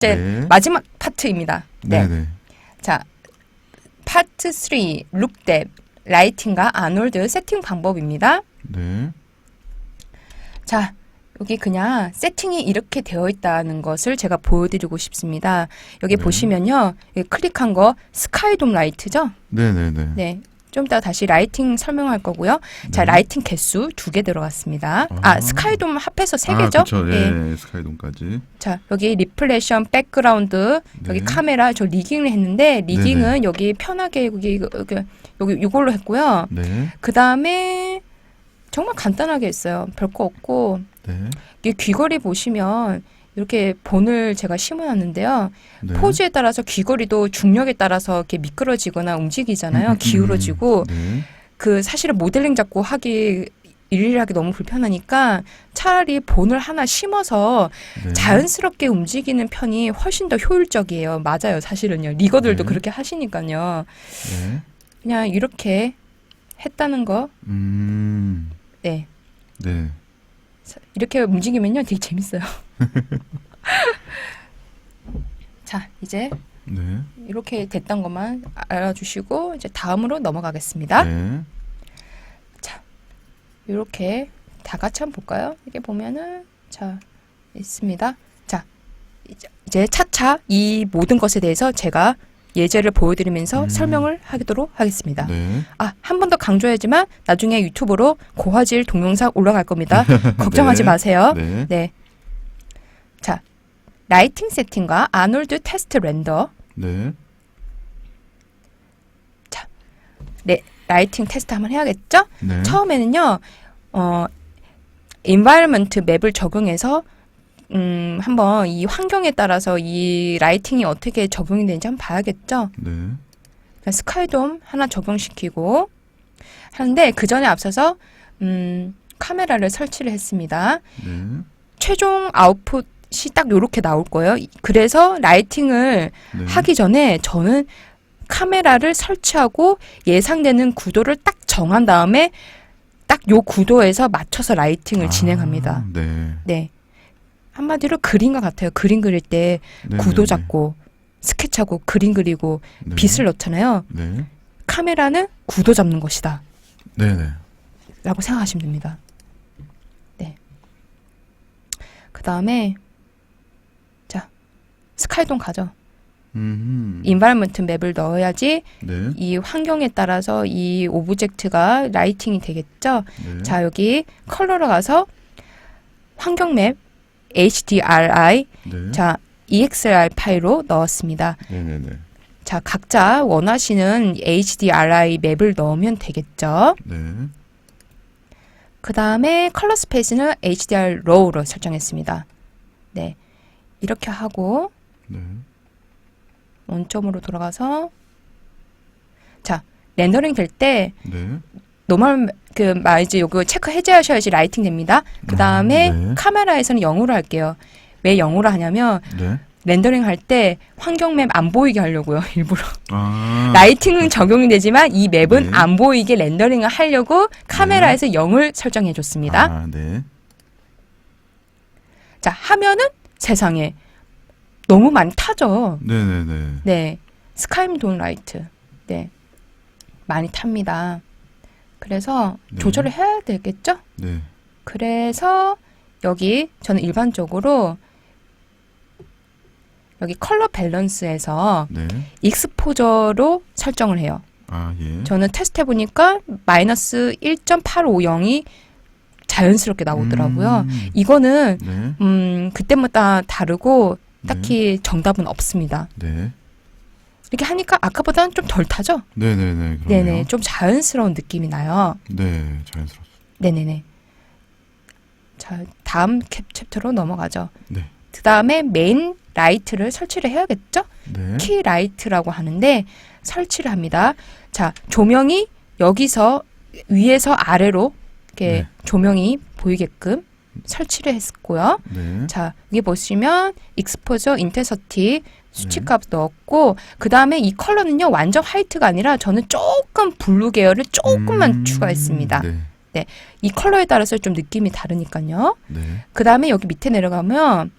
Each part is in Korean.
이제 네. 마지막 파트입니다. 네. 네네. 자, 파트 3 룩뎁 라이팅과 아놀드 세팅 방법입니다. 네. 자, 여기 그냥 세팅이 이렇게 되어 있다는 것을 제가 보여드리고 싶습니다. 여기 네. 보시면요, 여기 클릭한 거 스카이돔 라이트죠? 네네네. 네. 좀 이따 다시 라이팅 설명할 거고요. 자, 네. 라이팅 개수 두 개 들어갔습니다. 아, 아. 스카이돔 합해서 세 아, 개죠? 그쵸. 예. 예. 스카이돔까지. 자, 여기 리플레이션 백그라운드 여기 네. 카메라 저 리깅을 했는데 리깅은 네네. 여기 편하게 여기 여기 여기 이걸로 했고요. 네. 그 다음에 정말 간단하게 했어요. 별거 없고 네. 이 귀걸이 보시면 이렇게 본을 제가 심어놨는데요. 네. 포즈에 따라서 귀걸이도 중력에 따라서 이렇게 미끄러지거나 움직이잖아요. 음, 음, 기울어지고 네. 그 사실은 모델링 잡고 하기 일일하기 너무 불편하니까 차라리 본을 하나 심어서 네. 자연스럽게 움직이는 편이 훨씬 더 효율적이에요. 맞아요. 사실은요. 리거들도 네. 그렇게 하시니까요. 네. 그냥 이렇게 했다는 거. 음. 네. 네. 이렇게 움직이면요. 되게 재밌어요. 자, 이제 네. 이렇게 됐던 것만 알아주시고 이제 다음으로 넘어가겠습니다. 네. 이렇게 다 같이 한번 볼까요? 이게 보면은 자 있습니다. 자 이제- 이제 차차 이 모든 것에 대해서 제가 예제를 보여드리면서 음. 설명을 하도록 하겠습니다. 네. 아 한 번 더 강조해야지만 나중에 유튜브로 고화질 동영상 올라갈 겁니다. 걱정하지 네. 마세요. 네. 네. 자 라이팅 세팅과 아놀드 테스트 렌더 네. 라이팅 테스트 한번 해야겠죠? 네. 처음에는요, 어, environment 맵을 적용해서 음, 한번 이 환경에 따라서 이 라이팅이 어떻게 적용이 되는지 한번 봐야겠죠. 네. 그러니까 스카이돔 하나 적용시키고 하는데 그 전에 앞서서 음, 카메라를 설치를 했습니다. 네. 최종 아웃풋이 딱 요렇게 나올 거예요. 이- 그래서 라이팅을 네. 하기 전에 저는 카메라를 설치하고 예상되는 구도를 딱 정한 다음에 딱 요 구도에서 맞춰서 라이팅을 아, 진행합니다. 네. 네. 한마디로 그림과 같아요. 그림 그릴 때 네, 구도 네, 잡고 스케치하고 그림 그리고 네. 빛을 넣잖아요. 네. 카메라는 구도 잡는 것이다. 네, 네. 라고 생각하시면 됩니다. 네. 그 다음에 자 스카이돔 가죠. 음. 인바이먼트 맵을 넣어야지 네. 이 환경에 따라서 이 오브젝트가 라이팅이 되겠죠. 네. 자, 여기 컬러로 가서 환경 맵 HDRI 네. 자, EXR 파일로 넣었습니다. 네, 네, 네. 자, 각자 원하시는 HDRI 맵을 넣으면 되겠죠. 네. 그 다음에 컬러 스페이스는 HDR low로 설정했습니다. 네. 이렇게 하고 네. 원점으로 돌아가서 자, 렌더링 될때 네. 노멀 그말 이제 요거 체크 해제하셔야지 라이팅 됩니다. 그 다음에 아, 네. 카메라에서는 0으로 할게요. 왜 0으로 하냐면 네. 렌더링 할 때 환경 맵 안 보이게 하려고요. 일부러. 아. 라이팅은 적용이 되지만 이 맵은 네. 안 보이게 렌더링을 하려고 카메라에서 0을 설정해 줬습니다. 아, 네. 자, 하면은 세상에 너무 많이 타죠. 네, 네, 네. 네. 스카임 돈 라이트. 네. 많이 탑니다. 그래서 네. 조절을 해야 되겠죠? 네. 그래서 여기 저는 일반적으로 여기 컬러 밸런스에서 네. 익스포저로 설정을 해요. 아, 예. 저는 테스트 해보니까 마이너스 1.850이 자연스럽게 나오더라고요. 음. 이거는 네. 음 그때마다 다르고 네. 딱히 정답은 없습니다. 네. 이렇게 하니까 아까보다는 좀 덜 타죠? 네, 네, 네. 그러네요. 네네, 좀 자연스러운 느낌이 나요. 네, 자연스럽습니다. 네네네. 자, 다음 캡 챕터로 넘어가죠. 네. 그 다음에 메인 라이트를 설치를 해야겠죠? 네. 키 라이트라고 하는데 설치를 합니다. 자, 조명이 여기서 위에서 아래로 이렇게 네. 조명이 보이게끔 설치를 했고요. 네. 자, 여기 보시면 익스포저 인텐서티 네. 수치값 넣었고 그 다음에 이 컬러는요 완전 화이트가 아니라 저는 조금 블루 계열을 조금만 음, 추가했습니다. 네. 이 컬러에 따라서 좀 느낌이 다르니까요. 네. 그 다음에 여기 밑에 내려가면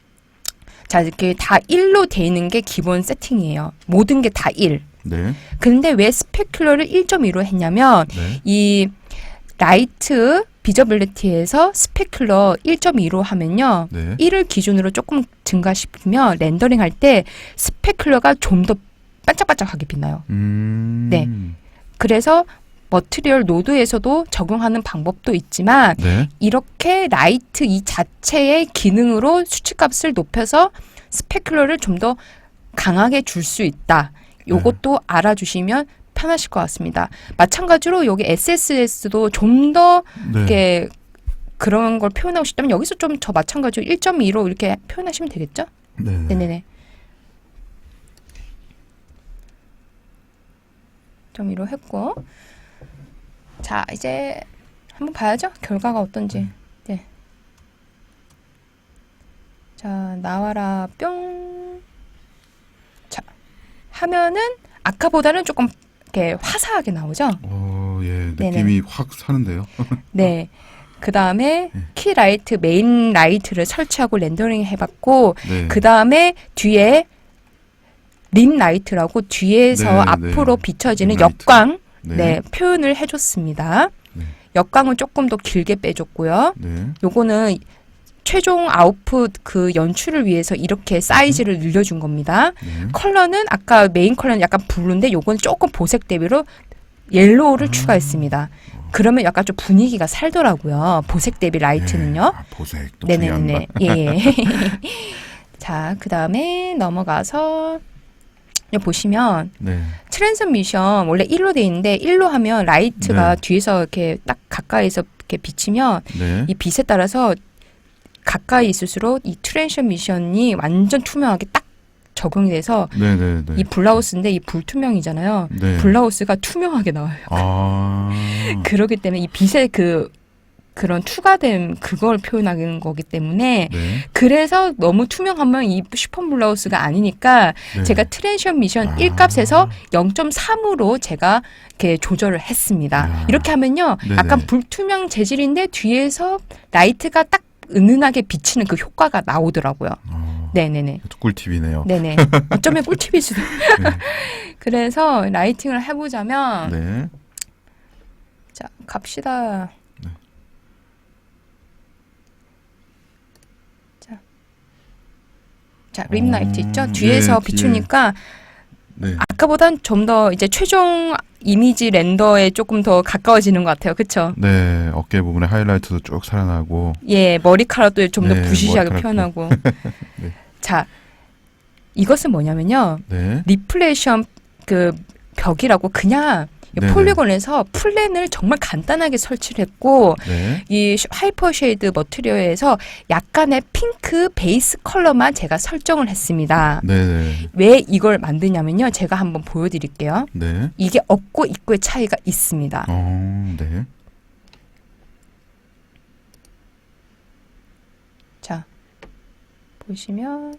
자, 이렇게 다 1로 돼 있는 게 기본 세팅이에요. 모든 게 다 1. 네. 근데 왜 스페큘러를 1.2로 했냐면 네. 이 라이트 비저빌리티에서 스페큘러 1.2로 하면요. 네. 1을 기준으로 조금 증가시키면 렌더링 할 때 스페큘러가 좀 더 반짝반짝하게 빛나요. 음. 네. 그래서 머티리얼 노드에서도 적용하는 방법도 있지만 네. 이렇게 라이트 이 자체의 기능으로 수치값을 높여서 스페큘러를 좀 더 강하게 줄 수 있다. 요것도 알아주시면 편하실 것 같습니다. 마찬가지로 여기 SSS도 좀더 네. 이렇게 그런 걸 표현하고 싶다면 여기서 좀 저 마찬가지로 1.2로 이렇게 표현하시면 되겠죠? 네. 네. 네네네. 1.2로 했고 자 이제 한번 봐야죠 결과가 어떤지 네. 자 나와라 뿅 자, 하면은 아까보다는 조금 이렇게 화사하게 나오죠 어, 예. 네네. 느낌이 확 사는데요. 네. 그 다음에 네. 키 라이트, 메인 라이트를 설치하고 렌더링 해봤고, 네. 그 다음에 뒤에 린 라이트라고 뒤에서 네, 앞으로 네. 비춰지는. 역광, 네. 네. 표현을 해줬습니다. 네. 역광은 조금 더 길게 빼줬고요. 네. 요거는 최종 아웃풋 그 연출을 위해서 이렇게 사이즈를 늘려준 겁니다. 네. 컬러는 아까 메인 컬러는 약간 블루인데 요건 조금 보색 대비로 옐로우를 아. 추가했습니다. 그러면 약간 좀 분위기가 살더라고요. 보색 대비 라이트는요. 네. 아, 보색 또 네네네. 거. 예. 예. 자, 그 다음에 넘어가서 여기 보시면 네. 트랜스미션 원래 1로 돼 있는데 1로 하면 라이트가 네. 뒤에서 이렇게 딱 가까이서 이렇게 비치면 네. 이 빛에 따라서 가까이 있을수록 이 트랜스미션이 완전 투명하게 딱 적용이 돼서 네, 네, 네. 이 블라우스인데 이 불투명이잖아요. 네. 블라우스가 투명하게 나와요. 아. 그러기 때문에 이 빛의 그 그런 투과된 그걸 표현하는 거기 때문에 네. 그래서 너무 투명하면 이 슈퍼 블라우스가 아니니까 네. 제가 트랜션 미션 아. 1값에서 0.3으로 제가 이렇게 조절을 했습니다. 야. 이렇게 하면요. 네네. 약간 불투명 재질인데 뒤에서 라이트가 딱 은은하게 비치는 그 효과가 나오더라고요. 어, 네네네. 꿀팁이네요. 네네. 어쩌면 꿀팁일 수도. 네. 그래서 라이팅을 해보자면 네. 자 갑시다. 네. 자, 자 림라이트 어, 있죠? 뒤에서 네, 비추니까 네. 아까보단 좀 더 이제 최종 이미지 렌더에 조금 더 가까워지는 것 같아요. 그쵸? 네. 어깨 부분에 하이라이트도 쭉 살아나고. 예, 머리카락도 좀더 네, 부시시하게 머리카락도. 표현하고. 네. 자, 이것은 뭐냐면요. 네. 리플레이션 그 벽이라고 그냥 이 네네. 폴리곤에서 플랜을 정말 간단하게 설치를 했고 네. 이 슈- 하이퍼 쉐이드 머티리얼에서 약간의 핑크 베이스 컬러만 제가 설정을 했습니다. 네, 네. 왜 이걸 만드냐면요. 제가 한번 보여드릴게요. 네. 이게 없고 있고의 차이가 있습니다. 어, 네. 자, 보시면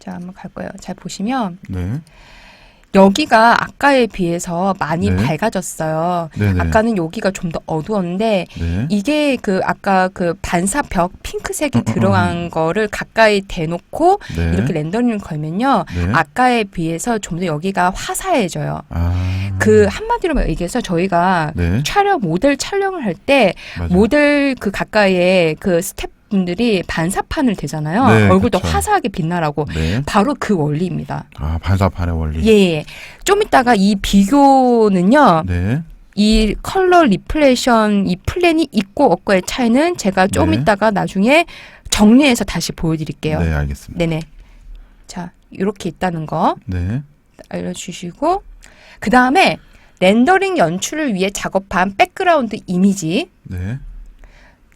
자, 한번 갈 거예요. 잘 보시면 네. 여기가 아까에 비해서 많이 네. 밝아졌어요. 네, 네. 아까는 여기가 좀 더 어두웠는데 네. 이게 그 아까 그 반사벽 핑크색이 어, 어, 들어간 거를 가까이 대놓고 네. 이렇게 렌더링을 걸면요. 네. 아까에 비해서 좀 더 여기가 화사해져요. 아. 그 한마디로 얘기해서 저희가 네. 촬영 모델 촬영을 할 때. 모델 그 가까이에 그 스태프 분들이 반사판을 대잖아요. 네, 얼굴도 그쵸. 화사하게 빛나라고. 네. 바로 그 원리입니다. 아, 반사판의 원리. 예, 예. 좀 이따가 이 비교는요. 네. 이 컬러 리플레이션 이 플랜이 있고 없고의 차이는 제가 좀 네. 이따가 나중에 정리해서 다시 보여드릴게요. 네, 알겠습니다. 네네. 자, 이렇게 있다는 거 네. 알려주시고 그 다음에 렌더링 연출을 위해 작업한 백그라운드 이미지. 네.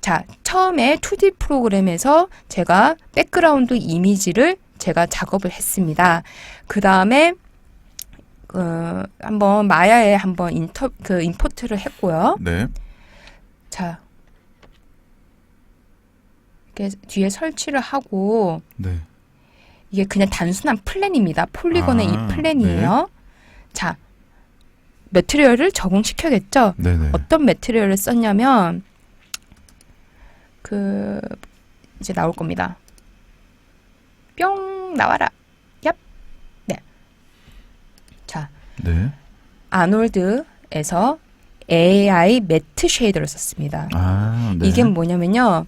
자, 처음에 2D 프로그램에서 제가 백그라운드 이미지를 제가 작업을 했습니다. 그 다음에 어, 한번 마야에 한번 인터 그 임포트를 했고요. 네. 자, 이렇게 뒤에 설치를 하고 네. 이게 그냥 단순한 플랜입니다. 폴리곤의 아, 이 플랜이에요. 자, 매트리얼을 적용시켜야겠죠. 네, 네. 어떤 매트리얼을 썼냐면 그 이제 나올 겁니다. 뿅 나와라. 얍. 네. 자, 네. 아놀드에서 AI 매트 쉐이더를 썼습니다. 아, 네. 이게 뭐냐면요.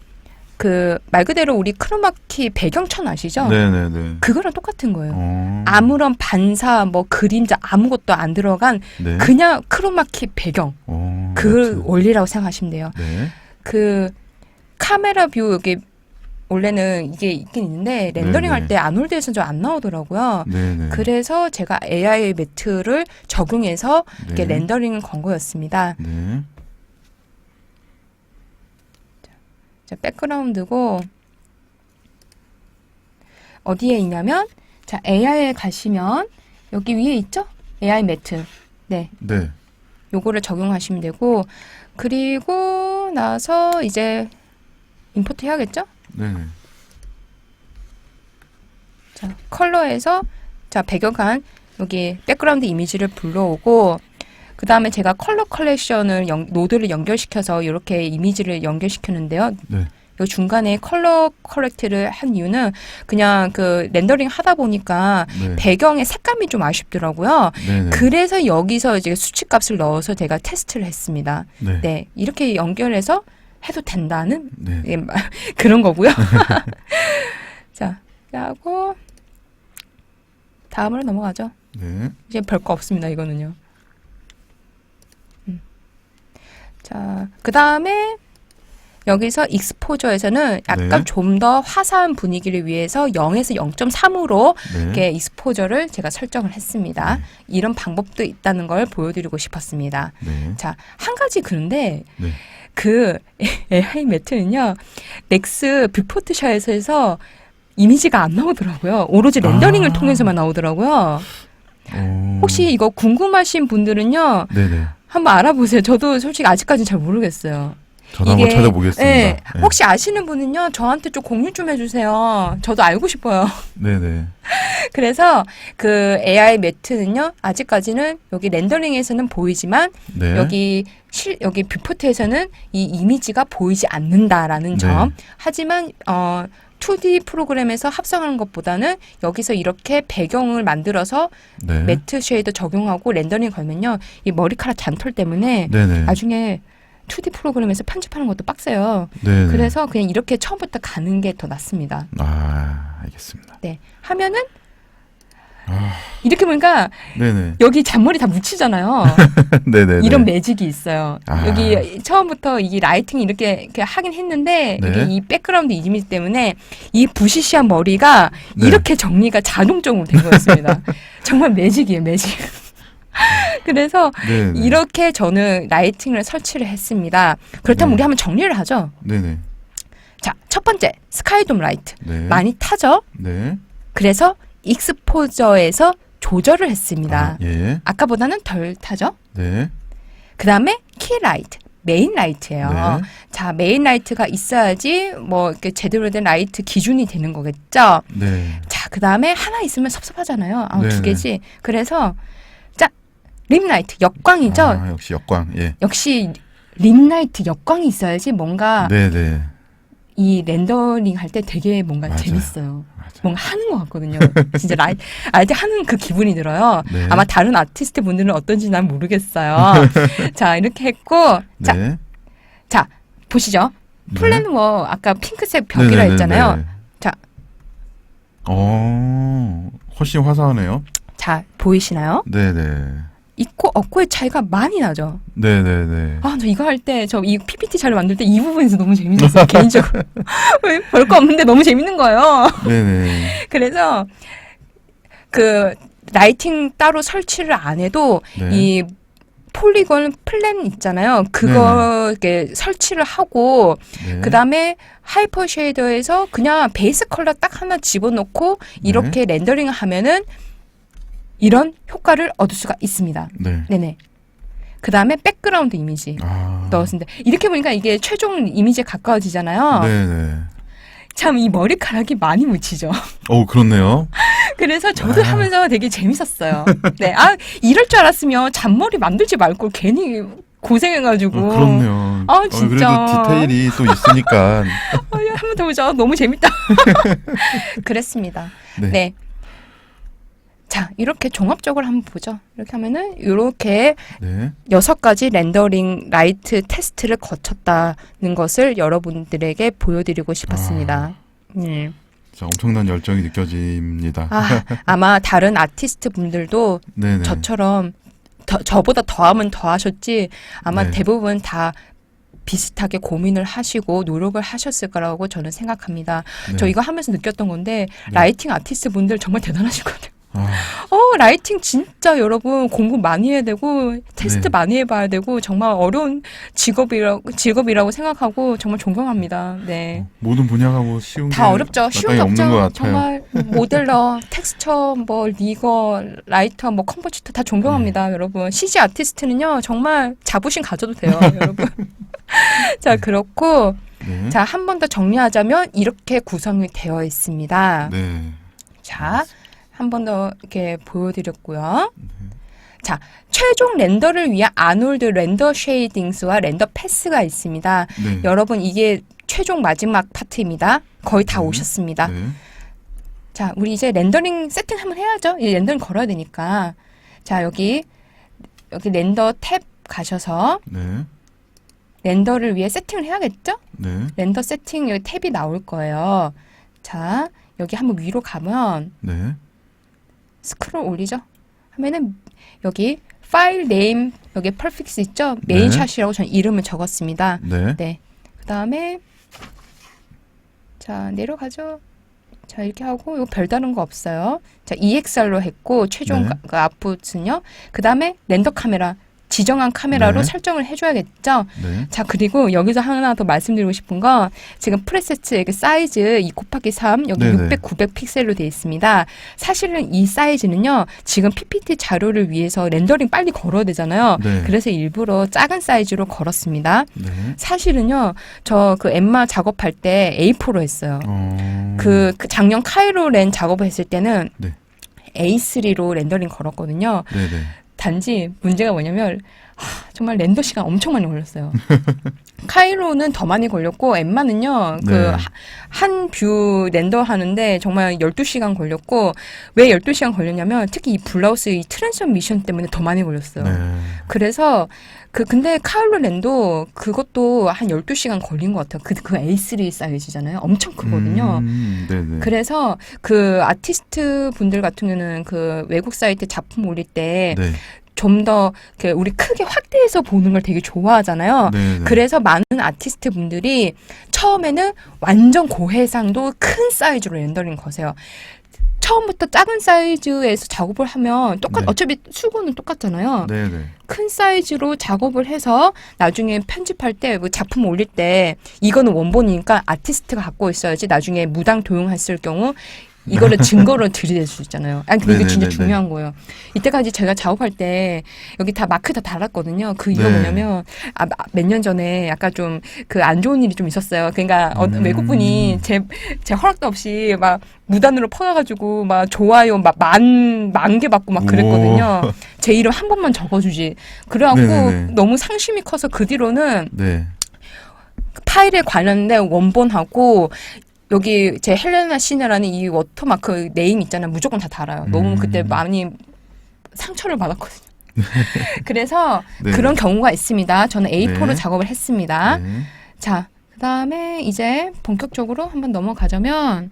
그 말 그대로 우리 크로마키 배경천 아시죠? 네네네. 그거랑 똑같은 거예요. 어. 아무런 반사, 뭐 그림자 아무것도 안 들어간 네. 그냥 크로마키 배경 어, 그 매트. 원리라고 생각하시면 돼요. 네. 그 카메라 뷰 여기 원래는 이게 있긴 있는데 렌더링 할 네네. 때 아놀드에서는 좀 안 나오더라고요. 네네. 그래서 제가 AI 매트를 적용해서 이렇게 네. 렌더링을 건 거였습니다. 네. 자, 백그라운드고 어디에 있냐면 자, AI에 가시면 여기 위에 있죠? AI 매트. 네. 네. 요거를 적용하시면 되고 그리고 나서 이제 임포트 해야겠죠? 네네. 자, 컬러에서 자, 배경한 여기 백그라운드 이미지를 불러오고 그 다음에 제가 컬러 컬렉션을 연- 노드를 연결시켜서 이렇게 이미지를 연결시켰는데요. 네. 요 중간에 컬러 컬렉트를 한 이유는 그냥 그 렌더링 하다 보니까 네. 배경의 색감이 좀 아쉽더라고요. 네네. 그래서 여기서 이제 수치 값을 넣어서 제가 테스트를 했습니다. 네. 네, 이렇게 연결해서 해도 된다는 네. 예, 마- 그런 거고요. 자, 하고 다음으로 넘어가죠. 네. 이제 별거 없습니다. 이거는요. 음. 자, 그 다음에 여기서 익스포저에서는 약간 네. 좀더 화사한 분위기를 위해서 0에서 0.3으로 네. 이렇게 익스포저를 제가 설정을 했습니다. 네. 이런 방법도 있다는 걸 보여드리고 싶었습니다. 네. 자, 한 가지 그런데 네. 그 AI 매트는요, 넥스 뷰포트샤에서 이미지가 안 나오더라고요. 오로지 렌더링을 아. 통해서만 나오더라고요. 어. 혹시 이거 궁금하신 분들은요, 네네. 한번 알아보세요. 저도 솔직히 아직까지는 잘 모르겠어요. 저도 한번 찾아보겠습니다. 예, 네. 혹시 아시는 분은요, 저한테 좀 공유 좀 해주세요. 저도 알고 싶어요. 네네. 그래서 그 AI 매트는요, 아직까지는 여기 렌더링에서는 보이지만 네. 여기 실 여기 뷰포트에서는 이 이미지가 보이지 않는다라는 네. 점. 하지만 어 2D 프로그램에서 합성하는 것보다는 여기서 이렇게 배경을 만들어서 네. 매트 쉐이더 적용하고 렌더링 걸면요. 이 머리카락 잔털 때문에 네네. 나중에 2D 프로그램에서 편집하는 것도 빡세요. 네네. 그래서 그냥 이렇게 처음부터 가는 게 더 낫습니다. 아, 알겠습니다. 네. 하면은 아. 이렇게 보니까 네네. 여기 잔머리 다 묻히잖아요. 네네. 이런 매직이 있어요. 아. 여기 처음부터 이 라이팅이 이렇게, 이렇게 하긴 했는데 네. 이게 이 백그라운드 이미지 때문에 이 부시시한 머리가 네. 이렇게 정리가 자동적으로 된 거였습니다. 정말 매직이에요, 매직. 그래서 네네. 이렇게 저는 라이팅을 설치를 했습니다. 그렇다면 네. 우리 한번 정리를 하죠. 네네. 자, 첫 번째 스카이돔 라이트 네. 많이 타죠. 네. 그래서 익스포저에서 조절을 했습니다. 아, 예. 아까보다는 덜 타죠. 네. 그 다음에 키 라이트, 메인 라이트예요. 네. 자, 메인 라이트가 있어야지 뭐 이렇게 제대로 된 라이트 기준이 되는 거겠죠. 네. 자, 그 다음에 하나 있으면 섭섭하잖아요. 아, 두 네네. 개지. 그래서 자, 림 라이트 역광이죠. 아, 역시 역광. 예. 역시 림 라이트 역광이 있어야지 뭔가 네네. 이 렌더링 할 때 되게 뭔가 맞아요. 재밌어요. 맞아. 뭔가 하는 것 같거든요. 진짜 라이, 알때 하는 그 기분이 들어요. 네. 아마 다른 아티스트 분들은 어떤지 난 모르겠어요. 자, 이렇게 했고, 자, 네. 자, 보시죠. 네. 플랜 워 아까 핑크색 벽이라 네네네네. 했잖아요. 자. 어, 훨씬 화사하네요. 자, 보이시나요? 네네. 있고 없고의 차이가 많이 나죠. 네네네. 아, 저 이거 할 때, 저 이 PPT 자료 만들 때 이 부분에서 너무 재밌었어요, 개인적으로. 왜 별거 없는데 너무 재밌는 거예요. 네네. 그래서, 그, 라이팅 따로 설치를 안 해도, 네. 이 폴리곤 플랜 있잖아요. 그거 이렇게 설치를 하고, 네. 그 다음에 하이퍼 쉐이더에서 그냥 베이스 컬러 딱 하나 집어넣고 이렇게 렌더링을 하면은 이런 효과를 얻을 수가 있습니다. 네. 네네. 그 다음에 백그라운드 이미지 아. 넣었습니다. 이렇게 보니까 이게 최종 이미지에 가까워지잖아요. 네네. 참 이 머리카락이 많이 묻히죠. 어, 그렇네요. 그래서 저도 아. 하면서 되게 재밌었어요. 네. 아, 이럴 줄 알았으면 잔머리 만들지 말고 괜히 고생해가지고. 어, 그렇네요. 아, 어, 진짜. 그래도 디테일이 또 있으니까. 아, 야, 한번 더 보죠. 너무 재밌다. 그랬습니다. 네. 네. 자, 이렇게 종합적으로 한번 보죠. 이렇게 하면은 이렇게 네. 여섯 가지 렌더링 라이트 테스트를 거쳤다는 것을 여러분들에게 보여드리고 싶었습니다. 네. 자, 엄청난 열정이 느껴집니다. 아, 아마 다른 아티스트 분들도 네네. 저처럼 더, 저보다 더하면 더하셨지 아마 네. 대부분 다 비슷하게 고민을 하시고 노력을 하셨을 거라고 저는 생각합니다. 네. 저 이거 하면서 느꼈던 건데 네. 라이팅 아티스트 분들 정말 대단하시거든요. 아, 어, 라이팅 진짜 여러분 공부 많이 해야 되고 테스트 네. 많이 해봐야 되고 정말 어려운 직업이라고 직업이라고 생각하고 정말 존경합니다. 네. 어, 모든 분야가 뭐 쉬운 다게 어렵죠. 쉬운 게 없는 것 없죠. 같아요. 정말 모델러, 텍스처, 뭐 리거, 라이터, 뭐 컴포지터 다 네. 존경합니다, 여러분. CG 아티스트는요 정말 자부심 가져도 돼요, 여러분. 자 그렇고 네. 자 한 번 더 정리하자면 이렇게 구성이 되어 있습니다. 네. 자, 한 번 더 이렇게 보여드렸고요. 자, 최종 렌더를 위한 아놀드 렌더 쉐이딩스와 렌더 패스가 있습니다. 네. 여러분, 이게 최종 마지막 파트입니다. 거의 다 네. 오셨습니다. 네. 자, 우리 이제 렌더링 세팅 한번 해야죠. 이 렌더링 걸어야 되니까. 자, 여기, 여기 렌더 탭 가셔서 네. 렌더를 위해 세팅을 해야겠죠? 네. 렌더 세팅 여기 탭이 나올 거예요. 자, 여기 한번 위로 가면 네. 스크롤 올리죠. 하면은 여기 파일 네임 여기 퍼픽스 있죠? 메인샷이라고 저는 이름을 적었습니다. 네. 네. 그다음에 자, 내려가죠. 자, 이렇게 하고 이거 별다른 거 없어요. 자, EXR로 했고 최종 네. 가- 그 아웃풋은요. 그다음에 렌더 카메라 지정한 카메라로 네. 설정을 해줘야겠죠. 네. 자, 그리고 여기서 하나 더 말씀드리고 싶은 건 지금 프레세트 여기 사이즈 2 곱하기 3 여기 네네. 600, 900 픽셀로 되어 있습니다. 사실은 이 사이즈는요, 지금 PPT 자료를 위해서 렌더링 빨리 걸어야 되잖아요. 네. 그래서 일부러 작은 사이즈로 걸었습니다. 네. 사실은요, 저 그 엠마 작업할 때 A4로 했어요. 어. 그, 그 작년 카이로 렌 작업을 했을 때는 네. A3로 렌더링 걸었거든요. 네, 네. 단지 문제가 뭐냐면 하, 정말 렌더 시간 엄청 많이 걸렸어요. 카이로는 더 많이 걸렸고 엠마는요. 네. 그한 뷰 렌더 하는데 정말 12시간 걸렸고 왜 12시간 걸렸냐면 특히 이 블라우스 이 트랜스션 미션 때문에 더 많이 걸렸어요. 네. 그래서 그 근데 카일로 렌도 그것도 한 12시간 걸린 것 같아요. 그, 그 A3 사이즈잖아요. 엄청 크거든요. 음, 네, 네. 그래서 그 아티스트 분들 같은 경우는 그 외국 사이트 작품 올릴 때 네. 좀더 우리 크게 확대해서 보는 걸 되게 좋아하잖아요. 네, 네. 그래서 많은 아티스트 분들이 처음에는 완전 고해상도 큰 사이즈로 렌더링 거세요. 처음부터 작은 사이즈에서 작업을 하면 똑같 네. 어차피 수고는 똑같잖아요. 네, 네. 큰 사이즈로 작업을 해서 나중에 편집할 때 뭐 작품 올릴 때 이거는 원본이니까 아티스트가 갖고 있어야지 나중에 무당 도용했을 경우 이거를 증거로 들이댈 수 있잖아요. 아니 근데 이게 진짜 네네네네. 중요한 거예요. 이때까지 제가 작업할 때 여기 다 마크 다 달았거든요. 그 이유가 네. 뭐냐면 아, 몇 년 전에 약간 좀 그 안 좋은 일이 좀 있었어요. 그러니까 어, 음. 외국분이 제, 제 허락도 없이 막 무단으로 퍼가지고 막 좋아요 막 만 만 개 받고 막 그랬거든요. 제 이름 한 번만 적어주지. 그래갖고 네네네. 너무 상심이 커서 그 뒤로는 네. 파일에 관련된 원본하고 여기 제 헬레나 시네라는 이 워터마크 네임 있잖아요. 무조건 다 달아요. 너무 음. 그때 많이 상처를 받았거든요. 그래서 네. 그런 경우가 있습니다. 저는 A4로 네. 작업을 했습니다. 네. 자, 그 다음에 이제 본격적으로 한번 넘어가자면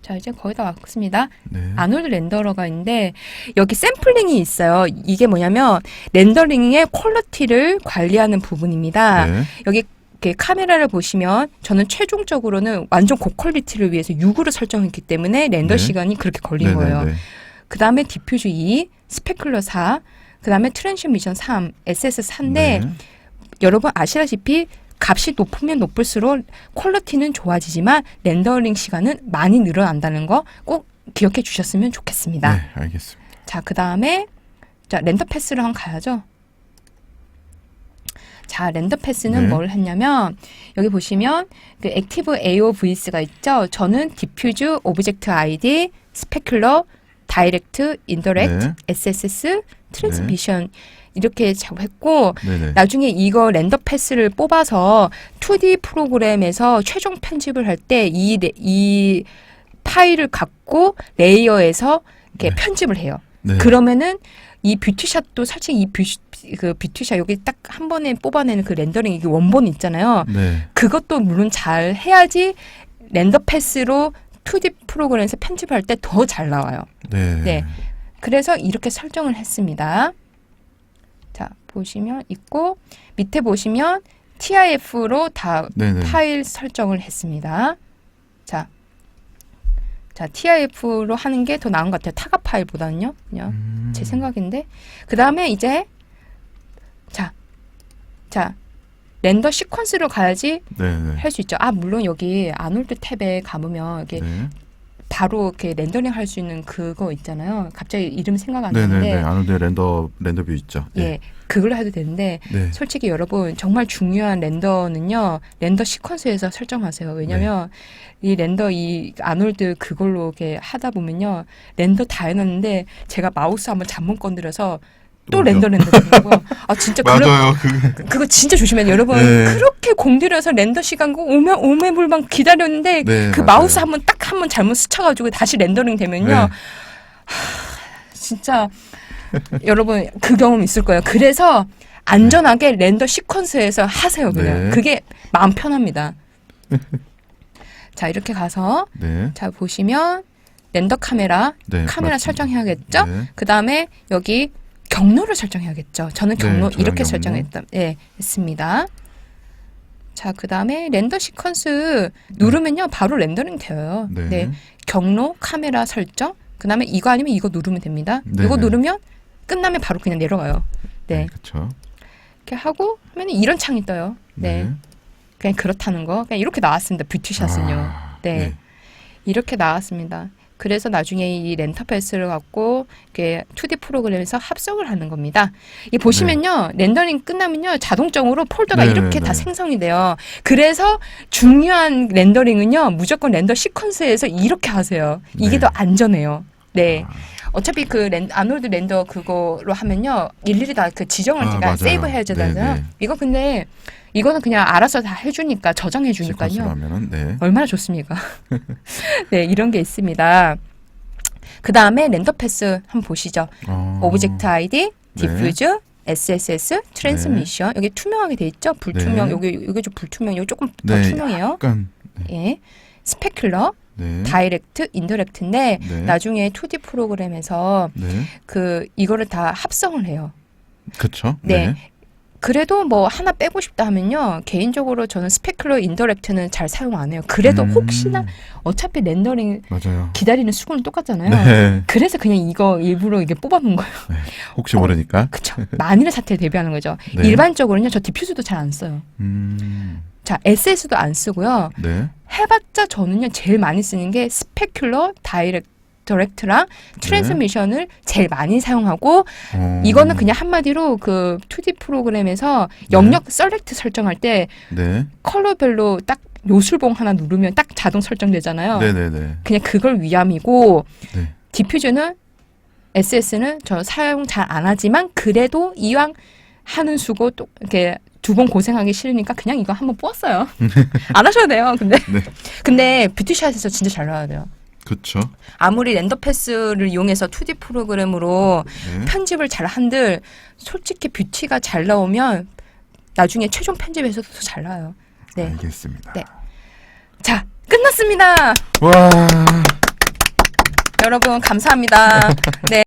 자, 이제 거의 다 왔습니다. 네. 아놀드 렌더러가 있는데 여기 샘플링이 있어요. 이게 뭐냐면 렌더링의 퀄리티를 관리하는 부분입니다. 네. 여기 이렇게 카메라를 보시면 저는 최종적으로는 완전 고퀄리티를 위해서 6으로 설정했기 때문에 렌더 네. 시간이 그렇게 걸린 네, 거예요. 네, 네. 그 다음에 디퓨즈 2, 스페클러 4, 그 다음에 트랜션 미션 3, SS 4인데 네. 여러분 아시다시피 값이 높으면 높을수록 퀄리티는 좋아지지만 렌더링 시간은 많이 늘어난다는 거 꼭 기억해 주셨으면 좋겠습니다. 네, 알겠습니다. 자, 그 다음에 자 렌더 패스를 한번 가야죠. 자, 렌더 패스는 네. 뭘 했냐면 여기 보시면 그 액티브 AOVS가 있죠. 저는 디퓨즈, 오브젝트 아이디, 스페큘러, 다이렉트, 인더렉트, 네. SSS, 트랜스미션 이렇게 작업했고 네네. 나중에 이거 렌더 패스를 뽑아서 2D 프로그램에서 최종 편집을 할 때 이 이 파일을 갖고 레이어에서 이렇게 네. 편집을 해요. 네. 그러면은 이 뷰티샷도 사실 이 뷰, 그 뷰티샷 여기 딱 한 번에 뽑아내는 그 렌더링 이게 원본 있잖아요. 네. 그것도 물론 잘 해야지 렌더 패스로 2D 프로그램에서 편집할 때 더 잘 나와요. 네. 네. 그래서 이렇게 설정을 했습니다. 자, 보시면 있고 밑에 보시면 TIF로 다 네네. 파일 설정을 했습니다. 자. 자, TIF로 하는 게 더 나은 것 같아요. 타가 파일보다는요. 그냥 음. 제 생각인데. 그 다음에 이제 자. 자. 렌더 시퀀스로 가야지 네네. 할수 있죠. 아, 물론 여기 아놀드 탭에 가보면 이게 네. 바로 이렇게 렌더링 할 수 있는 그거 있잖아요. 갑자기 이름 생각 안 네네네. 나는데 아놀드 렌더 렌더뷰 있죠. 예, 그걸로 해도 되는데 네. 솔직히 여러분 정말 중요한 렌더는요 렌더 시퀀스에서 설정하세요. 왜냐면 네. 이 렌더 이 아놀드 그걸로 이렇게 하다 보면요 렌더 다 해놨는데 제가 마우스 한번 잘못 건드려서 또 또요? 렌더 렌더 되더라고요. 아 진짜 그런 맞아요. 그 그거 진짜 조심해야 돼요. 여러분 네. 그렇게 공들여서 렌더 시간 오면 오매불만 기다렸는데 네, 그 맞아요. 마우스 한번 딱 한 번 잘못 스쳐가지고 다시 렌더링 되면요. 네. 하, 진짜 여러분 그 경험 있을 거예요. 그래서 안전하게 렌더 시퀀스에서 하세요. 그냥 네. 그게 마음 편합니다. 자 이렇게 가서 네. 자 보시면 렌더 카메라 네. 카메라 맞습니다. 설정해야겠죠. 네. 그 다음에 여기 경로를 설정해야겠죠. 저는 네, 경로 저장 이렇게 경로. 설정했다. 예, 했습니다. 자, 그 다음에 렌더 시퀀스 누르면요, 바로 렌더링 돼요. 네. 네. 경로, 카메라 설정. 그 다음에 이거 아니면 이거 누르면 됩니다. 네, 이거 네. 누르면 끝나면 바로 그냥 내려가요. 네. 그렇죠. 이렇게 하고 하면 이런 창이 떠요. 네. 그냥 그렇다는 거. 그냥 이렇게 나왔습니다. 뷰티샷은요. 아, 네. 이렇게 나왔습니다. 그래서 나중에 이 렌터패스를 갖고 이렇게 2D 프로그램에서 합성을 하는 겁니다. 이 보시면요. 렌더링 끝나면요. 자동적으로 폴더가 네, 이렇게 네, 다 네. 생성이 돼요. 그래서 중요한 렌더링은요. 무조건 렌더 시퀀스에서 이렇게 하세요. 이게 네. 더 안전해요. 네. 아, 어차피 그 렌, 아놀드 렌더 그거로 하면요. 일일이 다 그 지정을 아, 제가 맞아요. 세이브 해야 되잖아요. 네, 네. 이거 근데 이거는 그냥 알아서 다 해주니까 저장해 주니까요. 네. 얼마나 좋습니까? 네, 이런 게 있습니다. 그 다음에 렌더 패스 한번 보시죠. 어, 오브젝트 아이디, 네. 디퓨즈, SSS, 트랜스미션. 여기 투명하게 돼 있죠? 불투명. 네. 여기 여기 좀 불투명. 여기 조금 더 네. 투명해요. 약간 예. 스페큘러, 네. 다이렉트, 인더렉트인데 네. 나중에 2D 프로그램에서 네. 그 이거를 다 합성을 해요. 그렇죠. 네. 그래도 뭐 하나 빼고 싶다 하면요. 개인적으로 저는 스페큘러 인더렉트는 잘 사용 안 해요. 그래도 음, 혹시나 어차피 렌더링 맞아요. 기다리는 수고는 똑같잖아요. 네. 그래서 그냥 이거 일부러 이게 뽑아놓은 거예요. 혹시 모르니까. 그쵸. 만일의 사태를 대비하는 거죠. 네. 일반적으로는요, 저 디퓨즈도 잘 안 써요. 음. 자, SS도 안 쓰고요. 네. 해봤자 저는요, 제일 많이 쓰는 게 스페큘러, 다이렉트, 디렉트랑 트랜스미션을 제일 많이 사용하고 어. 이거는 그냥 한마디로 그 2D 프로그램에서 네. 영역 셀렉트 설정할 때 네. 컬러별로 딱 요술봉 하나 누르면 딱 자동 설정되잖아요. 네네네. 그냥 그걸 위함이고 네. 디퓨저는 SS는 저 사용 잘 안 하지만 그래도 이왕 하는 수고 또 이렇게 두 번 고생하기 싫으니까 그냥 이거 한번 뽑았어요. 안 하셔도 돼요. 근데 네. 근데 뷰티샷에서 진짜 잘 나와야 돼요. 그렇죠. 아무리 렌더 패스를 이용해서 2D 프로그램으로 네. 편집을 잘 한들 솔직히 뷰티가 잘 나오면 나중에 최종 편집에서도 더잘 나와요. 네. 알겠습니다. 네. 자, 끝났습니다. 와. 여러분 감사합니다. 네.